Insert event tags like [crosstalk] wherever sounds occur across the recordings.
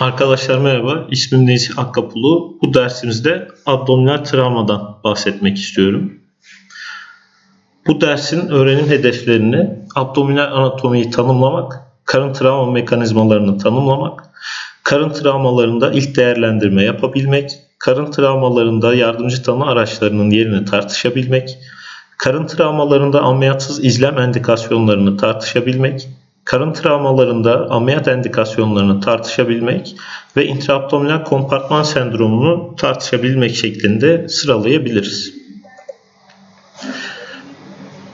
Arkadaşlar merhaba, ismim Nezih Akkapulu. Bu dersimizde abdominal travmadan bahsetmek istiyorum. Bu dersin öğrenim hedeflerini abdominal anatomiyi tanımlamak, karın travma mekanizmalarını tanımlamak, karın travmalarında ilk değerlendirme yapabilmek, karın travmalarında yardımcı tanı araçlarının yerini tartışabilmek, karın travmalarında ameliyatsız izlem endikasyonlarını tartışabilmek, karın travmalarında ameliyat endikasyonlarını tartışabilmek ve intraabdominal kompartman sendromunu tartışabilmek şeklinde sıralayabiliriz.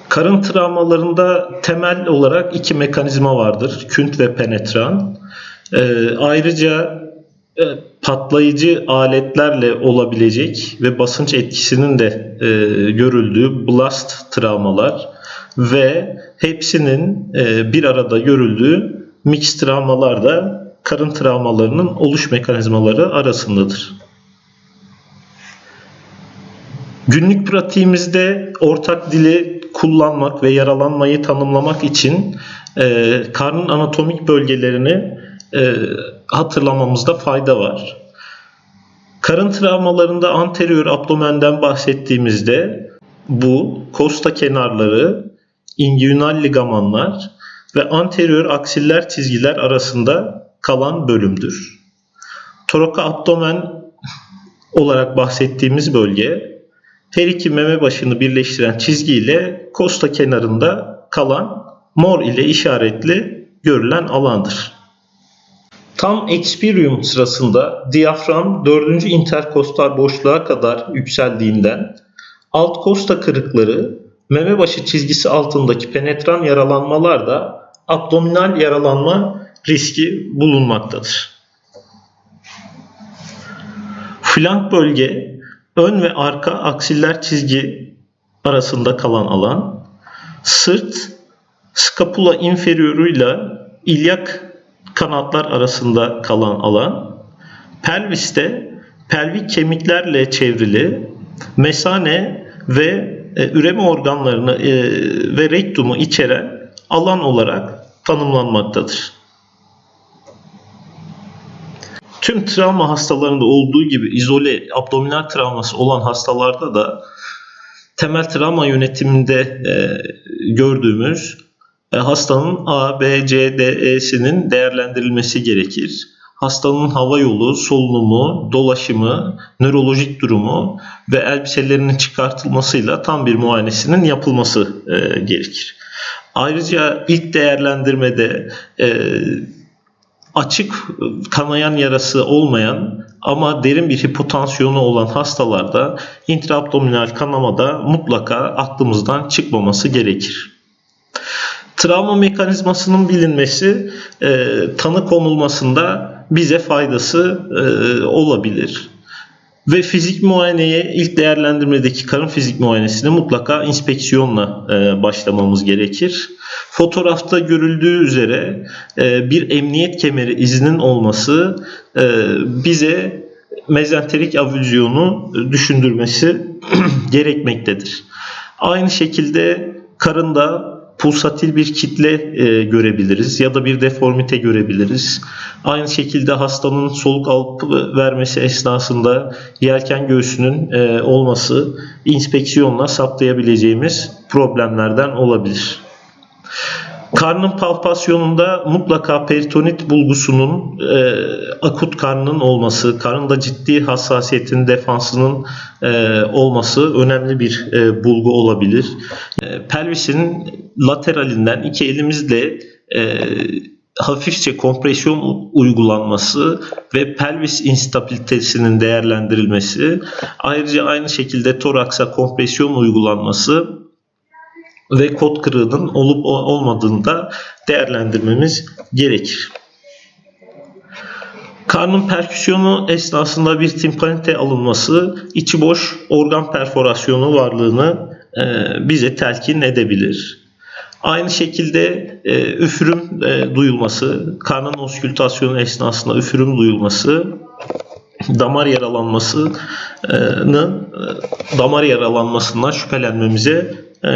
Karın travmalarında temel olarak iki mekanizma vardır. Künt ve penetran. Ee, ayrıca e, patlayıcı aletlerle olabilecek ve basınç etkisinin de e, görüldüğü blast travmalar ve hepsinin e, bir arada görüldüğü mix travmalar da karın travmalarının oluş mekanizmaları arasındadır. Günlük pratiğimizde ortak dili kullanmak ve yaralanmayı tanımlamak için e, karnın anatomik bölgelerini e, hatırlamamızda fayda var. Karın travmalarında anterior abdomenden bahsettiğimizde bu kosta kenarları, inguinal ligamanlar ve anterior aksiller çizgiler arasında kalan bölümdür. Toraca abdomen olarak bahsettiğimiz bölge her iki meme başını birleştiren çizgi ile kosta kenarında kalan mor ile işaretli görülen alandır. Tam experium sırasında diyafram 4. interkostal boşluğa kadar yükseldiğinden alt kosta kırıkları meme başı çizgisi altındaki penetran yaralanmalar da abdominal yaralanma riski bulunmaktadır. Flank bölge ön ve arka aksiller çizgi arasında kalan alan, sırt skapula inferior'u ile ilyak kanatlar arasında kalan alan, pelviste pelvik kemiklerle çevrili mesane ve e, üreme organlarını e, ve rektumu içeren alan olarak tanımlanmaktadır. Tüm travma hastalarında olduğu gibi izole abdominal travması olan hastalarda da temel travma yönetiminde e, gördüğümüz hastanın A, B, C, D, E'sinin değerlendirilmesi gerekir. Hastanın hava yolu, solunumu, dolaşımı, nörolojik durumu ve elbiselerinin çıkartılmasıyla tam bir muayenesinin yapılması e, gerekir. Ayrıca ilk değerlendirmede e, açık kanayan yarası olmayan ama derin bir hipotansiyonu olan hastalarda intraabdominal kanamada mutlaka aklımızdan çıkmaması gerekir. Travma mekanizmasının bilinmesi e, tanı konulmasında bize faydası e, olabilir. Ve fizik muayeneye ilk değerlendirmedeki karın fizik muayenesine mutlaka inspeksiyonla e, başlamamız gerekir. Fotoğrafta görüldüğü üzere e, bir emniyet kemeri izinin olması e, bize mezenterik avüzyonu düşündürmesi [clears throat] gerekmektedir. Aynı şekilde karında pulsatil bir kitle e, görebiliriz ya da bir deformite görebiliriz. Aynı şekilde hastanın soluk alıp vermesi esnasında yelken göğsünün e, olması inspeksiyonla saptayabileceğimiz problemlerden olabilir. Karnın palpasyonunda mutlaka peritonit bulgusunun e, akut karnının olması, karında ciddi hassasiyetin defansının e, olması önemli bir e, bulgu olabilir. E, pelvisin lateralinden iki elimizle e, hafifçe kompresyon uygulanması ve pelvis instabilitesinin değerlendirilmesi, ayrıca aynı şekilde toraksa kompresyon uygulanması ve kod kırığının olup olmadığını da değerlendirmemiz gerekir. Karnın perküsyonu esnasında bir timpanite alınması içi boş organ perforasyonu varlığını e, bize telkin edebilir. Aynı şekilde e, üfürüm e, duyulması, karnın oskültasyonu esnasında üfürüm duyulması, damar yaralanmasının e, damar yaralanmasından şüphelenmemize e,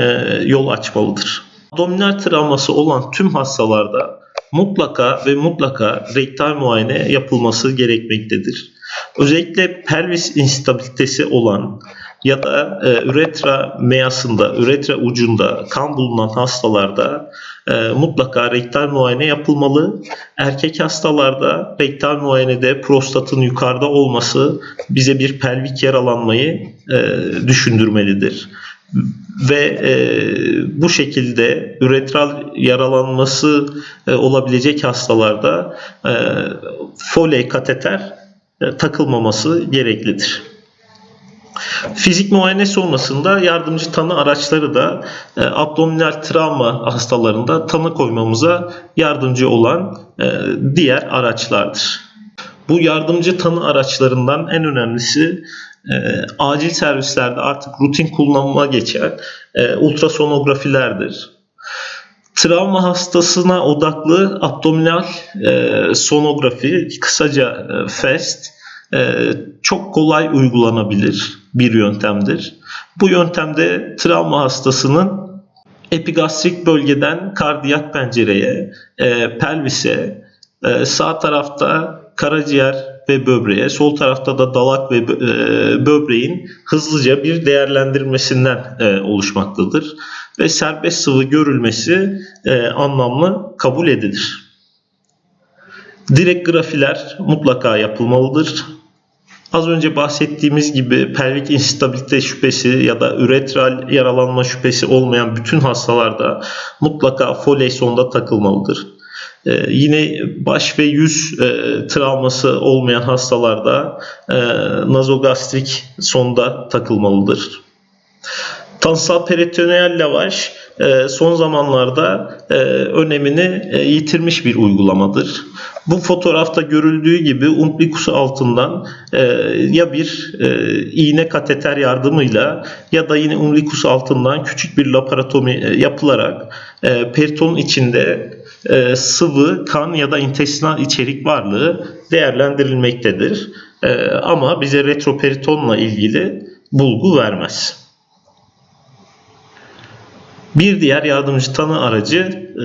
yol açmalıdır. Abdominal travması olan tüm hastalarda mutlaka ve mutlaka rektal muayene yapılması gerekmektedir. Özellikle pelvis instabilitesi olan ya da e, üretra meyasında, üretra ucunda kan bulunan hastalarda e, mutlaka rektal muayene yapılmalı. Erkek hastalarda rektal muayenede prostatın yukarıda olması bize bir pelvik yaralanmayı e, düşündürmelidir ve e, bu şekilde üretral yaralanması e, olabilecek hastalarda e, Foley kateter e, takılmaması gereklidir. Fizik muayene sonrasında yardımcı tanı araçları da e, abdominal travma hastalarında tanı koymamıza yardımcı olan e, diğer araçlardır. Bu yardımcı tanı araçlarından en önemlisi e, acil servislerde artık rutin kullanıma geçen e, ultrasonografilerdir. Travma hastasına odaklı abdominal e, sonografi, kısaca e, FAST, e, çok kolay uygulanabilir bir yöntemdir. Bu yöntemde travma hastasının epigastrik bölgeden kardiyak pencereye, e, pelvise, e, sağ tarafta karaciğer ve böbreğe, sol tarafta da dalak ve e, böbreğin hızlıca bir değerlendirmesinden e, oluşmaktadır. Ve serbest sıvı görülmesi e, anlamlı kabul edilir. Direkt grafiler mutlaka yapılmalıdır. Az önce bahsettiğimiz gibi pelvik instabilite şüphesi ya da üretral yaralanma şüphesi olmayan bütün hastalarda mutlaka Foley sonda takılmalıdır. Ee, yine baş ve yüz e, travması olmayan hastalarda e, nazogastrik sonda takılmalıdır. Tanısal peritoneal lavaj e, son zamanlarda e, önemini e, yitirmiş bir uygulamadır. Bu fotoğrafta görüldüğü gibi umbilicus altından ya bir iğne kateter yardımıyla ya da yine umbilicus altından küçük bir laparotomi yapılarak peritonun içinde e, sıvı, kan ya da intestinal içerik varlığı değerlendirilmektedir. E, ama bize retroperitonla ilgili bulgu vermez. Bir diğer yardımcı tanı aracı e,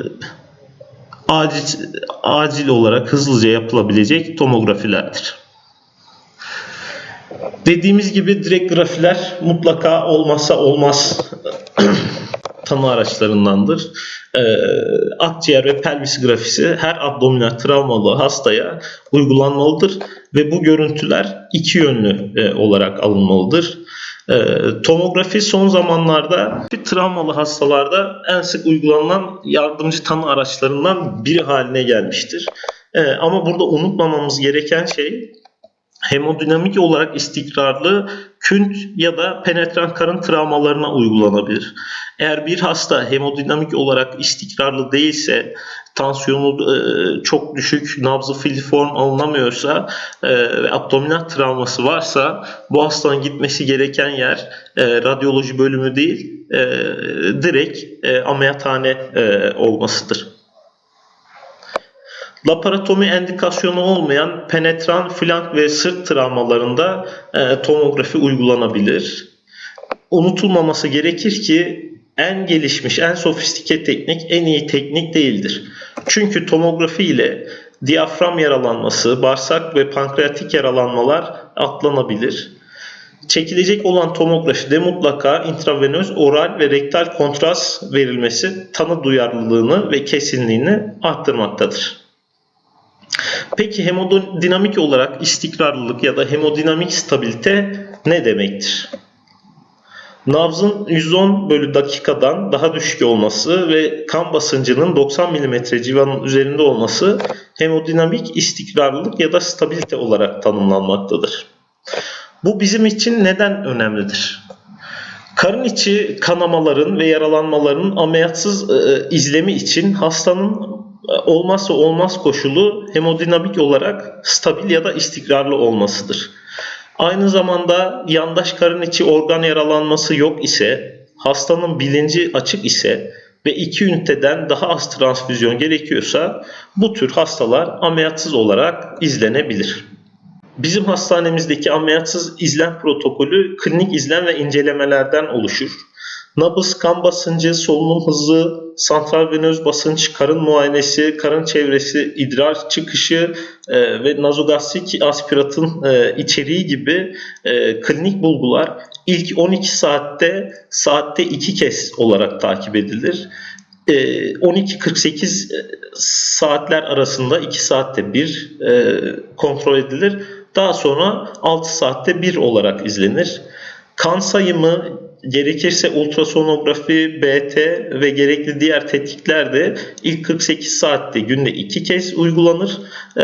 acil, acil olarak hızlıca yapılabilecek tomografilerdir. Dediğimiz gibi direkt grafiler mutlaka olmazsa olmaz tanı araçlarındandır. Ee, akciğer ve pelvis grafisi her abdominal travmalı hastaya uygulanmalıdır ve bu görüntüler iki yönlü e, olarak alınmalıdır. E, tomografi son zamanlarda travmalı hastalarda en sık uygulanan yardımcı tanı araçlarından biri haline gelmiştir. E, ama burada unutmamamız gereken şey hemodinamik olarak istikrarlı künt ya da penetran karın travmalarına uygulanabilir. Eğer bir hasta hemodinamik olarak istikrarlı değilse, tansiyonu e, çok düşük, nabzı filiform alınamıyorsa e, ve abdominal travması varsa bu hastanın gitmesi gereken yer e, radyoloji bölümü değil, direkt e, ameliyathane olmasıdır. Laparotomi endikasyonu olmayan penetran flank ve sırt travmalarında e, tomografi uygulanabilir. Unutulmaması gerekir ki en gelişmiş, en sofistike teknik en iyi teknik değildir. Çünkü tomografi ile diyafram yaralanması, bağırsak ve pankreatik yaralanmalar atlanabilir. Çekilecek olan tomografide mutlaka intravenöz, oral ve rektal kontrast verilmesi tanı duyarlılığını ve kesinliğini arttırmaktadır. Peki hemodinamik olarak istikrarlılık ya da hemodinamik stabilite ne demektir? Nabzın 110 bölü dakikadan daha düşük olması ve kan basıncının 90 mm civarının üzerinde olması hemodinamik istikrarlılık ya da stabilite olarak tanımlanmaktadır. Bu bizim için neden önemlidir? Karın içi kanamaların ve yaralanmaların ameliyatsız e, izlemi için hastanın e, olmazsa olmaz koşulu hemodinamik olarak stabil ya da istikrarlı olmasıdır. Aynı zamanda yandaş karın içi organ yaralanması yok ise, hastanın bilinci açık ise ve iki üniteden daha az transfüzyon gerekiyorsa bu tür hastalar ameliyatsız olarak izlenebilir. Bizim hastanemizdeki ameliyatsız izlem protokolü klinik izlem ve incelemelerden oluşur. Nabız, kan basıncı, solunum hızı, santral venöz basınç, karın muayenesi, karın çevresi, idrar çıkışı e, ve nazogastrik aspiratın e, içeriği gibi e, klinik bulgular ilk 12 saatte saatte 2 kez olarak takip edilir. E, 12-48 saatler arasında 2 saatte bir e, kontrol edilir. Daha sonra 6 saatte bir olarak izlenir. Kan sayımı gerekirse ultrasonografi, BT ve gerekli diğer tetkikler de ilk 48 saatte günde 2 kez uygulanır. Ee,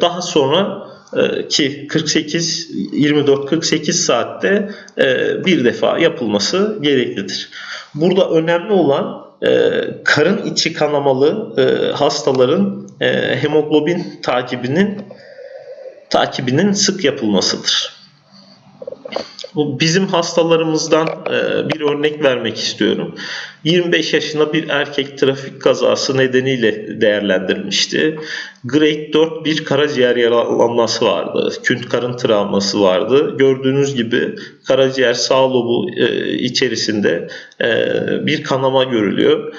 Daha sonra e, ki 48 24-48 saatte e, bir defa yapılması gereklidir. Burada önemli olan e, karın içi kanamalı hastaların hemoglobin takibinin takibinin sık yapılmasıdır. Bu bizim hastalarımızdan e, bir örnek vermek istiyorum. 25 yaşında bir erkek trafik kazası nedeniyle değerlendirmişti. Grade 4 bir karaciğer yaralanması vardı. Künt karın travması vardı. Gördüğünüz gibi karaciğer sağ lobu e, içerisinde e, bir kanama görülüyor.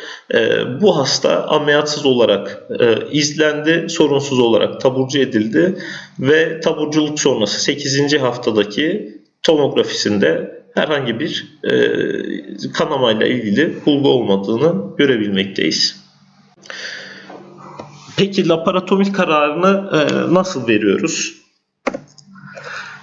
Bu hasta ameliyatsız olarak izlendi, sorunsuz olarak taburcu edildi ve taburculuk sonrası 8. haftadaki tomografisinde herhangi bir e, kanamayla ilgili bulgu olmadığını görebilmekteyiz. Peki laparotomi kararını e, nasıl veriyoruz?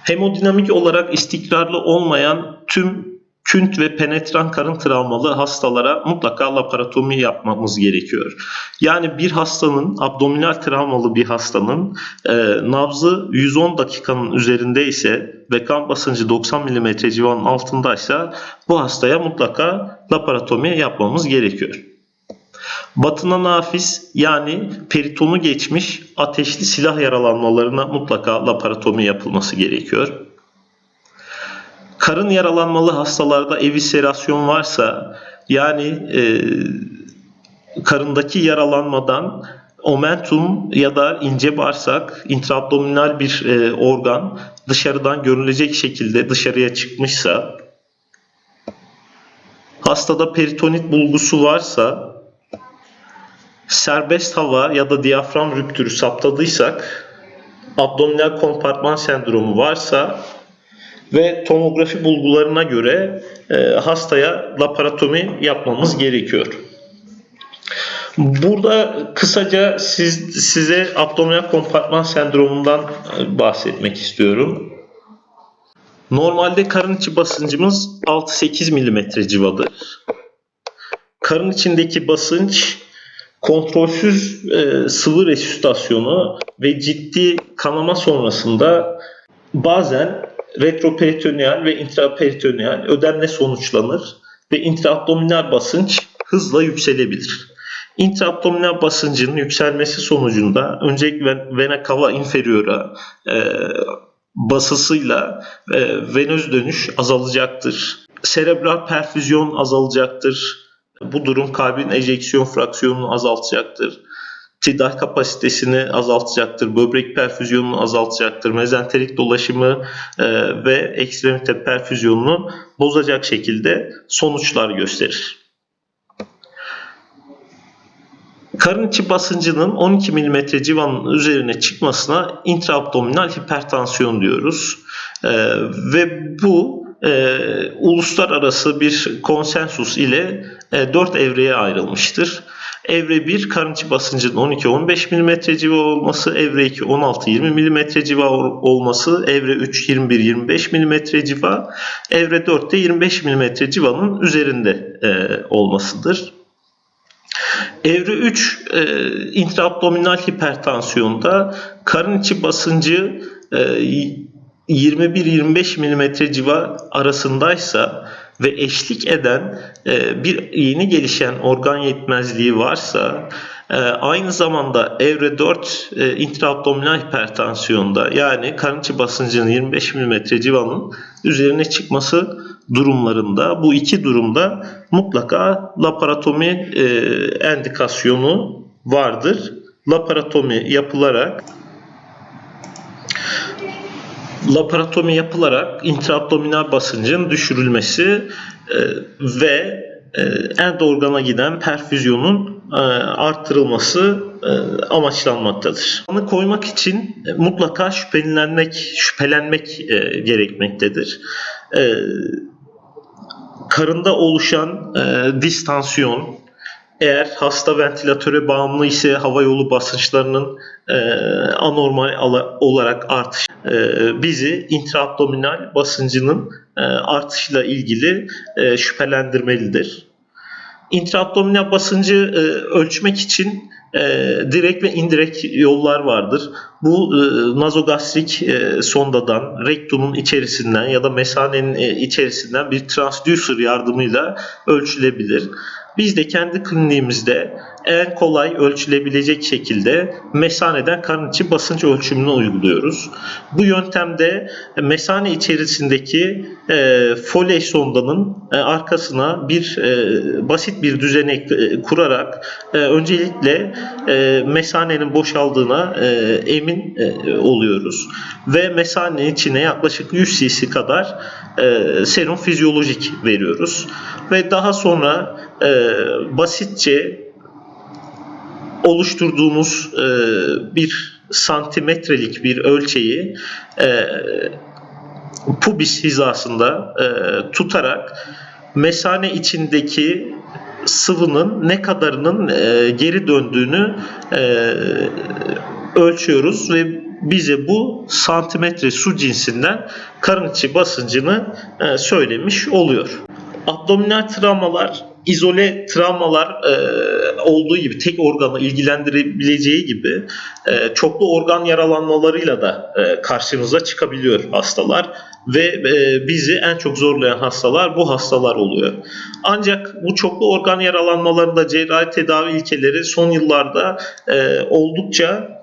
Hemodinamik olarak istikrarlı olmayan tüm künt ve penetran karın travmalı hastalara mutlaka laparotomi yapmamız gerekiyor. Yani bir hastanın, abdominal travmalı bir hastanın e, nabzı 110 dakikanın üzerinde ise ve kan basıncı 90 mm civarının altındaysa bu hastaya mutlaka laparotomi yapmamız gerekiyor. Batına nafiz yani peritonu geçmiş ateşli silah yaralanmalarına mutlaka laparotomi yapılması gerekiyor. Karın yaralanmalı hastalarda eviscerasyon varsa yani e, karındaki yaralanmadan omentum ya da ince bağırsak intraabdominal bir e, organ dışarıdan görülecek şekilde dışarıya çıkmışsa hastada peritonit bulgusu varsa serbest hava ya da diyafram rüptürü saptadıysak abdominal kompartman sendromu varsa ve tomografi bulgularına göre e, hastaya laparotomi yapmamız gerekiyor. Burada kısaca siz, size abdominal kompartman sendromundan e, bahsetmek istiyorum. Normalde karın içi basıncımız 6-8 mm civadır. Karın içindeki basınç kontrolsüz e, sıvı resüsitasyonu ve ciddi kanama sonrasında bazen retroperitoneal ve intraperitoneal ödemle sonuçlanır ve intraabdominal basınç hızla yükselebilir. İntraabdominal basıncın yükselmesi sonucunda öncelikle vena cava inferiora e, basısıyla e, venöz dönüş azalacaktır. Serebral perfüzyon azalacaktır. Bu durum kalbin ejeksiyon fraksiyonunu azaltacaktır tidal kapasitesini azaltacaktır, böbrek perfüzyonunu azaltacaktır, mezenterik dolaşımı e, ve ekstremite perfüzyonunu bozacak şekilde sonuçlar gösterir. Karın içi basıncının 12 mm civanın üzerine çıkmasına intraabdominal hipertansiyon diyoruz. E, ve bu e, uluslararası bir konsensus ile e, 4 evreye ayrılmıştır. Evre 1 karın içi basıncının 12-15 mm civa olması, evre 2 16-20 mm civa olması, evre 3 21-25 mm civa, evre 4 de 25 mm civanın üzerinde e, olmasıdır. Evre 3 e, intraabdominal hipertansiyonda karın içi basıncı e, 21-25 mm civa arasındaysa ve eşlik eden e, bir yeni gelişen organ yetmezliği varsa e, aynı zamanda evre 4 e, intraabdominal hipertansiyonda yani karın içi basıncının 25 mm civanın üzerine çıkması durumlarında bu iki durumda mutlaka laparotomi endikasyonu vardır. Laparotomi yapılarak laparotomi yapılarak intraabdominal basıncın düşürülmesi e, ve e, end organa giden perfüzyonun e, arttırılması e, amaçlanmaktadır. Kanı koymak için e, mutlaka şüphelenmek şüphelenmek gerekmektedir. Karında oluşan e, distansiyon, eğer hasta ventilatöre bağımlı ise hava yolu basınçlarının e, anormal olarak artış e, bizi intraabdominal basıncının e, artışıyla ilgili e, şüphelendirmelidir. İntraabdominal basıncı e, ölçmek için e, direkt ve indirekt yollar vardır. Bu e, nazogastrik e, sondadan, rektumun içerisinden ya da mesanenin e, içerisinden bir transducer yardımıyla ölçülebilir. Biz de kendi kliniğimizde en kolay ölçülebilecek şekilde mesaneden karın içi basınç ölçümünü uyguluyoruz. Bu yöntemde mesane içerisindeki e, Foley sondanın e, arkasına bir e, basit bir düzenek e, kurarak e, öncelikle e, mesanenin boşaldığına e, emin e, oluyoruz. Ve mesanenin içine yaklaşık 100 cc kadar e, serum fizyolojik veriyoruz. Ve daha sonra e, basitçe oluşturduğumuz e, bir santimetrelik bir ölçeği e, pubis hizasında e, tutarak mesane içindeki sıvının ne kadarının e, geri döndüğünü e, ölçüyoruz ve bize bu santimetre su cinsinden karın içi basıncını e, söylemiş oluyor. Abdominal travmalar izole travmalar e, olduğu gibi tek organı ilgilendirebileceği gibi e, çoklu organ yaralanmalarıyla da karşımıza çıkabiliyor hastalar ve bizi en çok zorlayan hastalar bu hastalar oluyor. Ancak bu çoklu organ yaralanmalarında cerrahi tedavi ilkeleri son yıllarda oldukça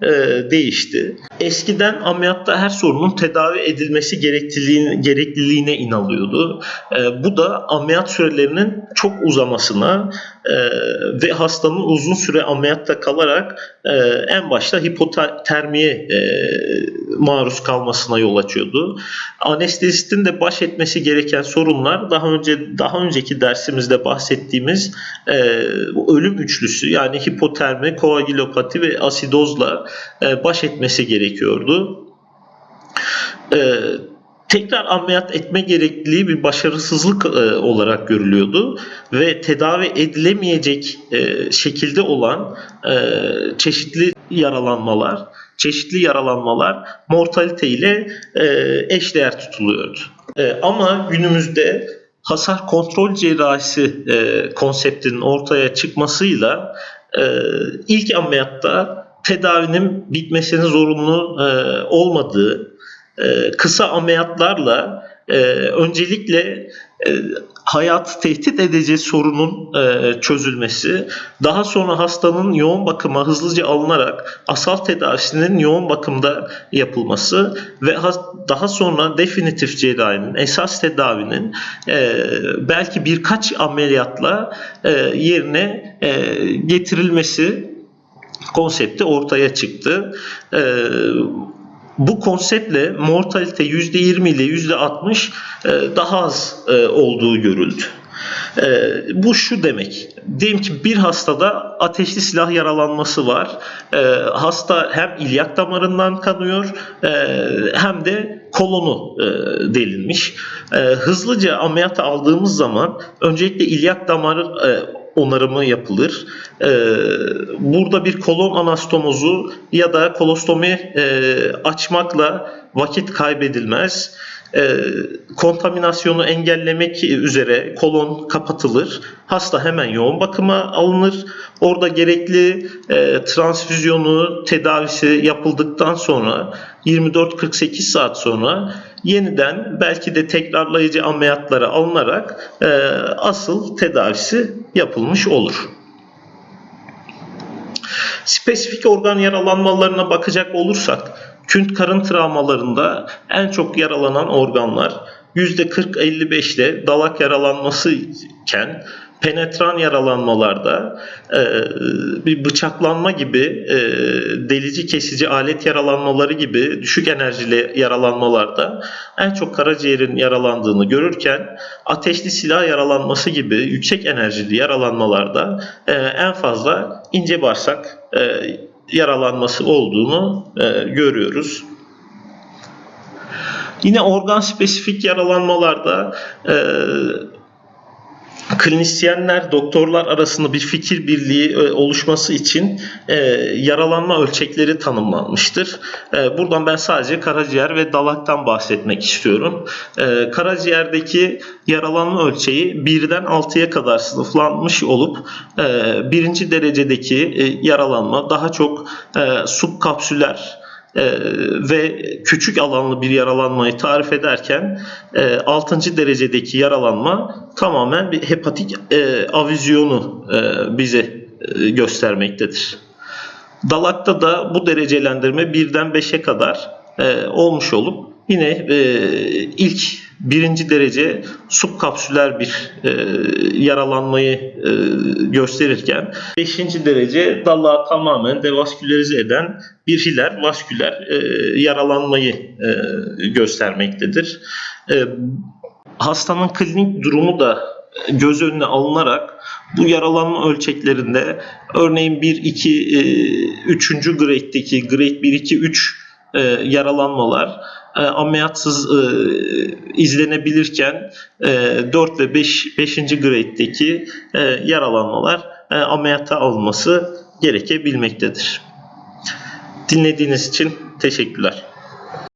değişti. Eskiden ameliyatta her sorunun tedavi edilmesi gerekliliğine, gerekliliğine inanılıyordu. E, bu da ameliyat sürelerinin çok uzamasına e, ve hastanın uzun süre ameliyatta kalarak e, en başta hipotermiye e, maruz kalmasına yol açıyordu. Anestezistin de baş etmesi gereken sorunlar daha önce daha önceki dersimizde bahsettiğimiz e, ölüm üçlüsü yani hipotermi, koagülopati ve asidozla e, baş etmesi gerekiyordu. E, tekrar ameliyat etme gerekliliği bir başarısızlık e, olarak görülüyordu ve tedavi edilemeyecek e, şekilde olan e, çeşitli yaralanmalar, çeşitli yaralanmalar mortalite ile e, eşdeğer tutuluyordu. E, ama günümüzde hasar kontrol cerrahisi e, konseptinin ortaya çıkmasıyla e, ilk ameliyatta tedavinin bitmesinin zorunlu e, olmadığı e, kısa ameliyatlarla e, öncelikle e, hayatı tehdit edeceği sorunun e, çözülmesi, daha sonra hastanın yoğun bakıma hızlıca alınarak asal tedavisinin yoğun bakımda yapılması ve daha sonra definitif cerrahinin, esas tedavinin e, belki birkaç ameliyatla e, yerine e, getirilmesi konsepti ortaya çıktı. E, bu konseptle mortalite %20 ile %60 e, daha az e, olduğu görüldü. E, bu şu demek. Diyelim ki bir hastada ateşli silah yaralanması var. E, hasta hem ilyak damarından kanıyor e, hem de kolonu e, delinmiş. E, hızlıca ameliyata aldığımız zaman öncelikle ilyak damarı e, onarımı yapılır. Ee, burada bir kolon anastomozu ya da kolostomi e, açmakla vakit kaybedilmez. Ee, kontaminasyonu engellemek üzere kolon kapatılır. Hasta hemen yoğun bakıma alınır. Orada gerekli e, transfüzyonu tedavisi yapıldıktan sonra 24-48 saat sonra yeniden belki de tekrarlayıcı ameliyatlara alınarak e, asıl tedavisi yapılmış olur. Spesifik organ yaralanmalarına bakacak olursak, künt karın travmalarında en çok yaralanan organlar %40-55 ile dalak yaralanması iken penetran yaralanmalarda e, bir bıçaklanma gibi e, delici kesici alet yaralanmaları gibi düşük enerjili yaralanmalarda en çok karaciğerin yaralandığını görürken ateşli silah yaralanması gibi yüksek enerjili yaralanmalarda e, en fazla ince bağırsak e, yaralanması olduğunu e, görüyoruz. Yine organ spesifik yaralanmalarda e, klinisyenler, doktorlar arasında bir fikir birliği e, oluşması için e, yaralanma ölçekleri tanımlanmıştır. E, buradan ben sadece karaciğer ve dalaktan bahsetmek istiyorum. E, karaciğerdeki yaralanma ölçeği birden 6'ya kadar sınıflanmış olup e, birinci derecedeki e, yaralanma daha çok e, subkapsüler e, ve küçük alanlı bir yaralanmayı tarif ederken e, 6. derecedeki yaralanma tamamen bir hepatik e, avizyonu e, bize e, göstermektedir. Dalakta da bu derecelendirme birden 5'e kadar olmuş olup yine ilk birinci derece subkapsüler bir e, yaralanmayı e, gösterirken beşinci derece dalağı tamamen devaskülerize eden bir hiler vasküler e, yaralanmayı e, göstermektedir. E, hastanın klinik durumu da göz önüne alınarak bu yaralanma ölçeklerinde örneğin 1 2 3. grade'deki grade 1 2 3 e, yaralanmalar e, ameliyatsız e, izlenebilirken e, 4 ve 5 5. grade'deki e, yaralanmalar e, ameliyata alınması gerekebilmektedir. Dinlediğiniz için teşekkürler.